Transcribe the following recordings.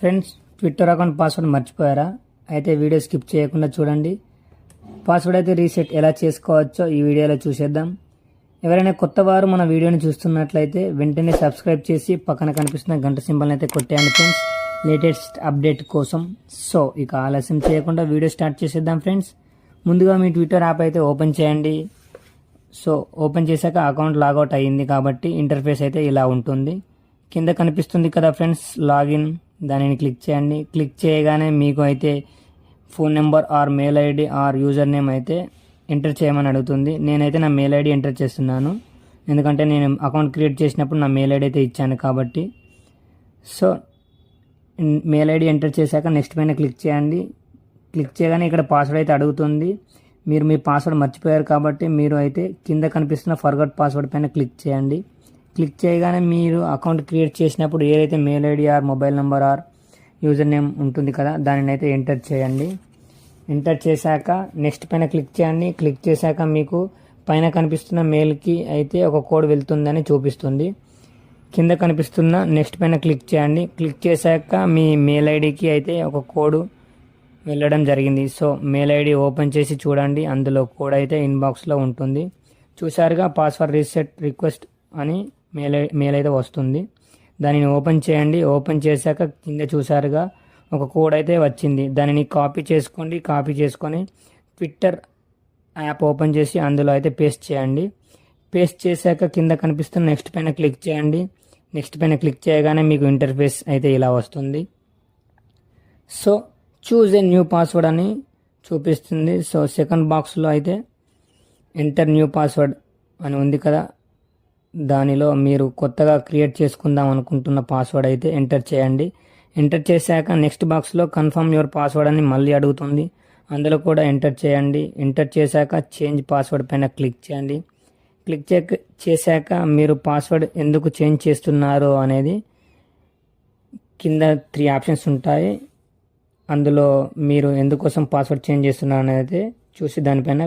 Friends Twitter account password మర్చిపోయారా? అయితే video skip చేయకుండా చూడండి. పాస్వర్డ్ అయితే రీసెట్ ఎలా చేసుకోవచ్చో ఈ వీడియోలో చూసేద్దాం. ఎవరైనా కొత్త వారు మన వీడియోని చూస్తున్నట్లయితే వెంటనే సబ్స్క్రైబ్ చేసి పక్కన కనిపిస్తున్న గంట సింబల్ని అయితే కొట్టేయండి ఫ్రెండ్స్ లేటెస్ట్ అప్డేట్ కోసం. సో ఇక ఆలస్యం చేయకుండా వీడియో స్టార్ట్ చేసేద్దాం ఫ్రెండ్స్ ముందుగా మీ ట్విట్టర్ యాప్ అయితే ఓపెన్ చేయండి. సో ఓపెన్ చేశాక అకౌంట్ లాగౌట్ అయ్యింది కాబట్టి ఇంటర్ఫేస్ అయితే ఇలా ఉంటుంది. కింద కనిపిస్తుంది కదా ఫ్రెండ్స్ లాగిన్ దానిని క్లిక్ చేయండి. క్లిక్ చేయగానే మీకు అయితే phone number or mail ID or user name అయితే ఎంటర్ చేయమని అడుగుతుంది. నేనైతే నా మెయిల్ ఐడి ఎంటర్ చేస్తున్నాను. ఎందుకంటే నేను అకౌంట్ క్రియేట్ చేసినప్పుడు నా మెయిల్ ఐడి అయితే ఇచ్చాను కాబట్టి. సో మెయిల్ ఐడి ఎంటర్ చేశాక నెక్స్ట్ పైన క్లిక్ చేయండి. క్లిక్ చేయగానే ఇక్కడ పాస్వర్డ్ అయితే అడుగుతుంది. మీరు మీ పాస్వర్డ్ మర్చిపోయారు కాబట్టి మీరు అయితే కింద కనిపిస్తున్న ఫర్గట్ పాస్వర్డ్ పైన క్లిక్ చేయండి. క్లిక్ చేయగానే మీరు అకౌంట్ క్రియేట్ చేసినప్పుడు ఏదైతే mail ID or mobile number or user name ఉంటుంది కదా దానిని అయితే ఎంటర్ చేయండి. ఎంటర్ చేశాక నెక్స్ట్ పైన క్లిక్ చేయండి. క్లిక్ చేశాక మీకు పైన కనిపిస్తున్న మెయిల్కి అయితే ఒక కోడ్ వెళ్తుందని చూపిస్తుంది. కింద కనిపిస్తున్న నెక్స్ట్ పైన క్లిక్ చేయండి. క్లిక్ చేశాక మీ మెయిల్ ఐడికి అయితే ఒక కోడ్ వెళ్ళడం జరిగింది. సో మెయిల్ ఐడి ఓపెన్ చేసి చూడండి. అందులో కోడ్ అయితే ఇన్బాక్స్లో ఉంటుంది. చూసారుగా పాస్వర్డ్ రీసెట్ రిక్వెస్ట్ అని మెయిల్ మెయిల్ అయితే వస్తుంది. దానిని ఓపెన్ చేయండి. ఓపెన్ చేశాక కింద చూసారుగా ఒక కోడ్ అయితే వచ్చింది. దానిని కాపీ చేసుకోండి. కాపీ చేసుకొని ట్విట్టర్ యాప్ ఓపెన్ చేసి అందులో అయితే పేస్ట్ చేయండి. పేస్ట్ చేశాక కింద కనిపిస్తున్న నెక్స్ట్ పైన క్లిక్ చేయండి. నెక్స్ట్ పైన క్లిక్ చేయగానే మీకు ఇంటర్ఫేస్ అయితే ఇలా వస్తుంది. So choose a new password అని చూపిస్తుంది. సో సెకండ్ బాక్స్లో అయితే ఎంటర్ న్యూ పాస్వర్డ్ అని ఉంది కదా. దానిలో మీరు కొత్తగా క్రియేట్ చేసుకుందాం అనుకుంటున్న పాస్వర్డ్ అయితే ఎంటర్ చేయండి. ఎంటర్ చేశాక నెక్స్ట్ బాక్స్లో కన్ఫర్మ్ యువర్ పాస్వర్డ్ అని మళ్ళీ అడుగుతుంది. అందులో కూడా ఎంటర్ చేయండి. ఎంటర్ చేశాక చేంజ్ పాస్వర్డ్ పైన క్లిక్ చేయండి. క్లిక్ చే చేశాక మీరు పాస్వర్డ్ ఎందుకు చేంజ్ చేస్తున్నారు అనేది కింద త్రీ ఆప్షన్స్ ఉంటాయి. అందులో మీరు ఎందుకోసం పాస్వర్డ్ చేంజ్ చేస్తున్నారు అనేది చూసి దానిపైన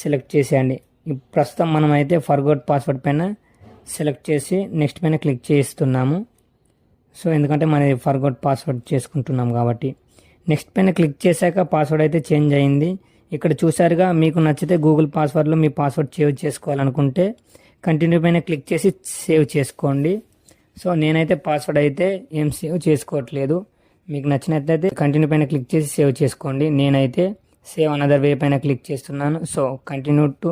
సెలెక్ట్ చేసేయండి. ప్రస్తుతం మనమైతే ఫర్గోట్ పాస్వర్డ్ పైన సెలెక్ట్ చేసి నెక్స్ట్ పైన క్లిక్ చేస్తున్నాము సో ఎందుకంటే మన ఫర్గోట్ పాస్వర్డ్ చేసుకుంటున్నాం కాబట్టి. నెక్స్ట్ పైన క్లిక్ చేశాక పాస్వర్డ్ అయితే చేంజ్ అయింది. ఇక్కడ చూసారుగా మీకు నచ్చితే గూగుల్ పాస్వర్డ్లో మీ పాస్వర్డ్ సేవ్ చేసుకోవాలనుకుంటే కంటిన్యూ పైన క్లిక్ చేసి సేవ్ చేసుకోండి. సో నేనైతే పాస్వర్డ్ అయితే ఏం సేవ్ చేసుకోవట్లేదు. మీకు నచ్చినట్లయితే కంటిన్యూ పైన క్లిక్ చేసి సేవ్ చేసుకోండి. నేనైతే సేవ్ అనదర్ వే పైన క్లిక్ చేస్తున్నాను. సో కంటిన్యూ టు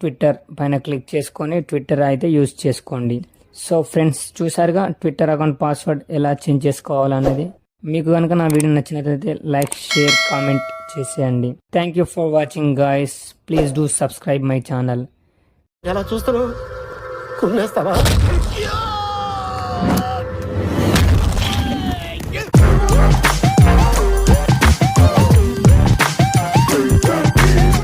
ట్విట్టర్ పైన క్లిక్ చేసుకొని ట్విట్టర్ అయితే యూజ్ చేసుకోండి. సో ఫ్రెండ్స్ చూసారుగా ట్విట్టర్ అకౌంట్ పాస్వర్డ్ ఎలా చేంజ్ చేసుకోవాలనేది? మీకు కనుక నా వీడియో నచ్చినట్లయితే లైక్ షేర్ కామెంట్ చేసేయండి. Thank you for watching guys please do subscribe my channel ఎలా చూస్తున్నావు?